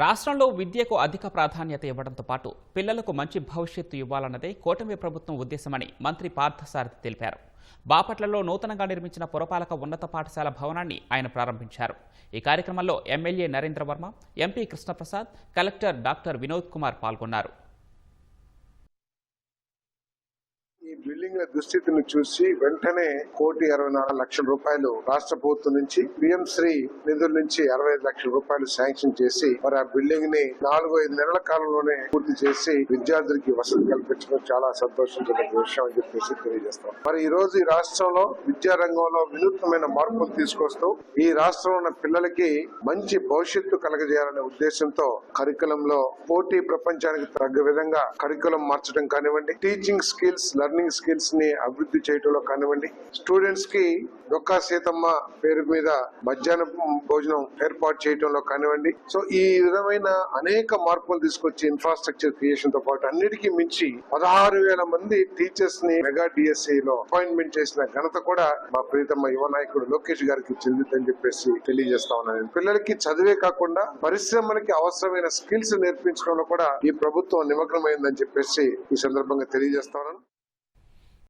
రాష్ట్రంలో విద్యకు అధిక ప్రాధాన్యత ఇవ్వడంతో పాటు పిల్లలకు మంచి భవిష్యత్తు ఇవ్వాలన్నదే కూటమి ప్రభుత్వం ఉద్దేశమని మంత్రి పార్థసారథి తెలిపారు. బాపట్లలో నూతనంగా నిర్మించిన పురపాలక ఉన్నత పాఠశాల భవనాన్ని ఆయన ప్రారంభించారు. ఈ కార్యక్రమంలో MLA Narendra Varma MP Krishnaprasad collector doctor Vinod Kumar పాల్గొన్నారు ఈ బిల్డింగ్ల దుస్థితిని చూసి వెంటనే కోటి అరవై నాలుగు లక్షల రూపాయలు రాష్ట్ర ప్రభుత్వం నుంచి పిఎం శ్రీ నిధుల నుంచి అరవై ఐదు లక్షల రూపాయలు శాంక్షన్ చేసి మరి ఆ బిల్డింగ్ని నాలుగు ఐదు నెలల కాలంలోనే పూర్తి చేసి విద్యార్థులకి వసతి కల్పించడం చాలా సంతోషించిన విషయం అని చెప్పేసి తెలియజేస్తాం. మరి ఈ రోజు ఈ రాష్ట్రంలో విద్యారంగంలో వినూత్నమైన మార్పులు తీసుకొస్తూ ఈ రాష్ట్రంలో ఉన్న పిల్లలకి మంచి భవిష్యత్తు కలగజేయాలనే ఉద్దేశంతో కరికులంలో పోటీ ప్రపంచానికి తగ్గ విధంగా కరికులం మార్చడం కానివ్వండి టీచింగ్ స్కిల్స్ లెర్నింగ్ స్కిల్స్ని అభివృద్ధి చేయడంలో కానివ్వండి. స్టూడెంట్స్కి డొక్కా సీతమ్మ పేరు మీద మధ్యాహ్నం భోజనం ఏర్పాటు చేయడంలో కానివ్వండి. సో ఈ విధమైన అనేక మార్పులు తీసుకొచ్చి ఇన్ఫ్రాస్ట్రక్చర్ క్రియేషన్తో పాటు అన్నిటికీ మించి పదహారు వేల మంది టీచర్స్ని మెగా డిఎస్సి లో అపాయింట్మెంట్ చేసిన ఘనత కూడా మా ప్రీతమ్మ యువ నాయకుడు లోకేష్ గారికి చెందుతుందని చెప్పేసి తెలియజేస్తా ఉన్నాను. పిల్లలకి చదివే కాకుండా పరిశ్రమలకి అవసరమైన స్కిల్స్ నేర్పించడంలో కూడా ఈ ప్రభుత్వం నిమగ్నమైందని చెప్పేసి ఈ సందర్భంగా తెలియజేస్తా ఉన్నాను.